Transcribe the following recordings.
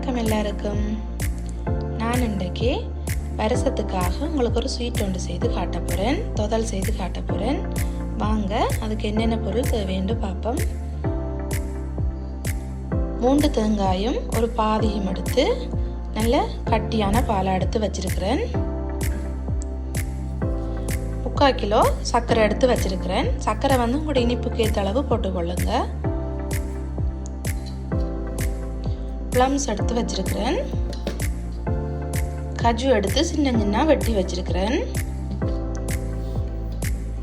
வணக்கம் எல்லாருக்கும். நான் இன்றைக்கு வருஷத்துக்காக உங்களுக்கு ஒரு ஸ்வீட் ஒன்று செய்து காட்ட போகிறேன் தொதல் செய்து காட்ட போகிறேன் வாங்க அதுக்கு என்னென்ன பொருள் தேவைன்னு பார்ப்போம். மூன்று தேங்காயும் ஒரு பாதியும் எடுத்து நல்ல கட்டியான பாலை எடுத்து வச்சிருக்கிறேன். முக்கால் கிலோ சர்க்கரை எடுத்து வச்சிருக்கிறேன். சர்க்கரை வந்து உங்களோட இனிப்புக்கு ஏற்ற அளவு போட்டுக்கொள்ளுங்கள் ப்ளம்ஸ் எடுத்து வச்சிருக்கிறேன். கஜு எடுத்து சின்ன சின்ன வெட்டி வச்சிருக்கிறேன்.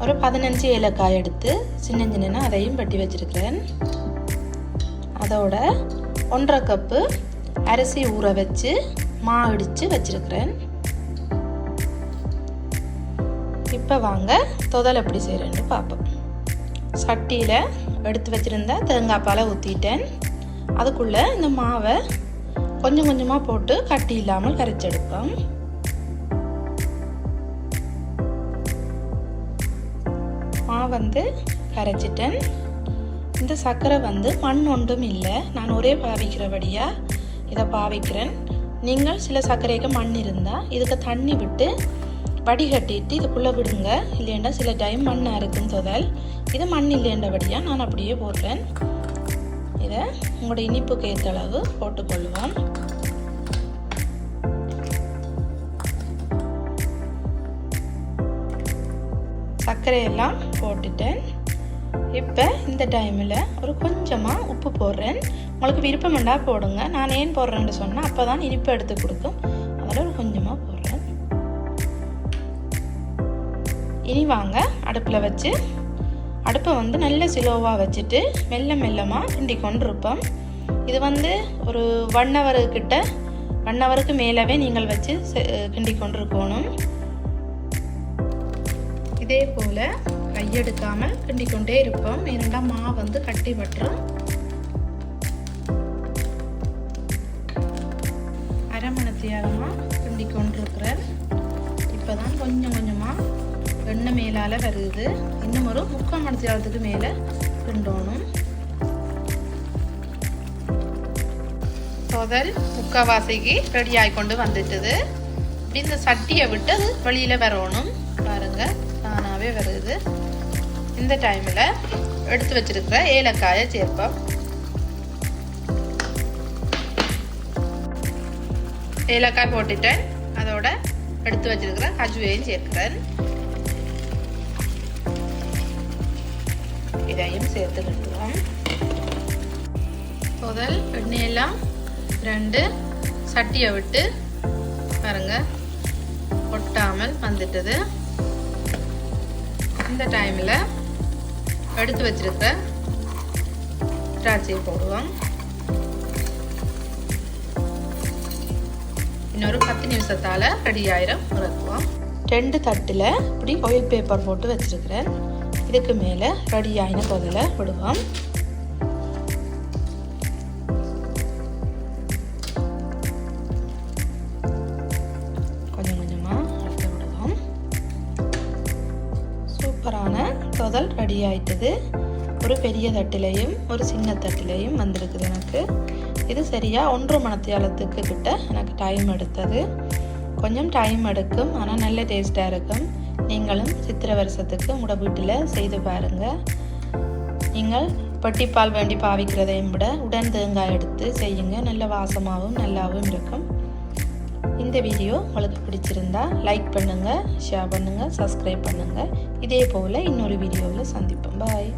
ஒரு பதினஞ்சு ஏலக்காய் எடுத்து சின்ன சின்ன அதையும் வெட்டி வச்சிருக்கிறேன். அதோட ஒன்றரை கப்பு அரிசி ஊற வச்சு மா இடித்து வச்சிருக்கிறேன். இப்போ வாங்க தொதல் எப்படி செய்கிறேன்னு பார்ப்போம். சட்டியில் எடுத்து வச்சுருந்த தேங்காய் பாலை ஊற்றிட்டேன் அதுக்குள்ளே இந்த மாவை கொஞ்சம் கொஞ்சமாக போட்டு கட்டி இல்லாமல் கரைச்செடுப்போம். மாவு வந்து கரைச்சிட்டேன். இந்த சர்க்கரை வந்து மண் ஒன்றும் இல்லை. நான் ஒரே பாவிக்கிறபடியாக இதை பாவிக்கிறேன். நீங்கள் சில சர்க்கரைக்கு மண் இருந்தால் இதுக்கு தண்ணி விட்டு வடிகட்டிட்டு இதுக்குள்ளே விடுங்க. இல்லைண்டா சில டைம் மண்ணாக இருக்கும் தொதல் இது மண் இல்லைன்றபடியாக நான் அப்படியே போடுறேன். இதை உங்களோட இனிப்புக்கு ஏற்ற அளவு போட்டுக்கொள்வோம். சர்க்கரையெல்லாம் போட்டுட்டேன். இப்போ இந்த டைமில் ஒரு கொஞ்சமாக உப்பு போடுறேன். உங்களுக்கு விருப்பமெண்டா போடுங்க. நான் ஏன் போடுறேன்னு சொன்னால் அப்போ தான் இனிப்பு எடுத்து கொடுக்கும். அதில் ஒரு கொஞ்சமாக போடுறேன். இனி வாங்க அடுப்பில் வச்சு அடுப்பை வந்து நல்ல சிலோவாக வச்சுட்டு மெல்ல மெல்லமாக கிண்டி கொண்டிருப்போம். இது வந்து ஒரு ஒன் ஹவருக்கிட்ட ஒன் ஹவருக்கு மேலவே நீங்கள் வச்சு கிண்டி கொண்டிருக்கணும். இதே போல் கையெடுக்காமல் கிண்டி கொண்டே இருப்போம். ஏனெண்டா மா வந்து கட்டி பட்டுரும். அரை மணத்தியாகமாக கிண்டி கொண்டிருக்கிறேன் இப்போ தான் கொஞ்சம் கொஞ்சமாக எண்ணெய் மேலால் வருது இன்னும் ஒரு முக்கால் மணத்தியாலத்துக்கு மேலே கிண்டோணும். முதல் முக்கால்வாசிக்கு ரெடி ஆகி கொண்டு வந்துட்டுது. இந்த சட்டியை விட்டு அது வெளியில் வரணும். பாருங்கள் தானாகவே வருது. இந்த டைமில் எடுத்து வச்சிருக்கிற ஏலக்காயை சேர்ப்போம். ஏலக்காய் போட்டுட்டேன். அதோட எடுத்து வச்சிருக்கிற கஜுவையும் சேர்க்கிறேன். இதையும் சேர்த்து கட்டுவோம் முதல் எண்ணெயெல்லாம் ரெண்டு சட்டியை விட்டு பாருங்க ஒட்டாமல் வந்துட்டது இந்த டைமில் எடுத்து வச்சிருக்க திராட்சையை போடுவோம் இன்னொரு பத்து நிமிஷத்தால் ரெடி ஆயிரம் இறக்குவோம் ரெண்டு தட்டில் இப்படி ஆயில் பேப்பர் போட்டு வச்சுருக்கிறேன் இதுக்கு மேலே ரெடி ஆயின பதில விடுவோம் கொஞ்சம் கொஞ்சமாக எடுத்து விடுவோம். சூப்பரான தொதல் ரெடி ஆயிட்டது. ஒரு பெரிய தட்டிலையும் ஒரு சின்ன தட்டிலையும் வந்திருக்குது எனக்கு. இது சரியாக ஒன்று மணத்தியாலத்துக்கு கிட்ட எனக்கு டைம் எடுத்தது. கொஞ்சம் டைம் எடுக்கும் ஆனால் நல்ல டேஸ்ட்டாக இருக்கும். நீங்களும் சித்திரை வருஷத்துக்கு உங்களோட வீட்டில் செய்து பாருங்கள் நீங்கள் பட்டிப்பால் வேண்டி பாவிக்கிறதையும் விட உடன் தேங்காய் எடுத்து செய்யுங்க. நல்ல வாசமாகவும் நல்லாவும் இருக்கும். இந்த வீடியோ உங்களுக்கு பிடிச்சிருந்தா லைக் பண்ணுங்கள் ஷேர் பண்ணுங்கள் சப்ஸ்கிரைப் பண்ணுங்கள் இதே போல் இன்னொரு வீடியோவில் சந்திப்போம். பாய்.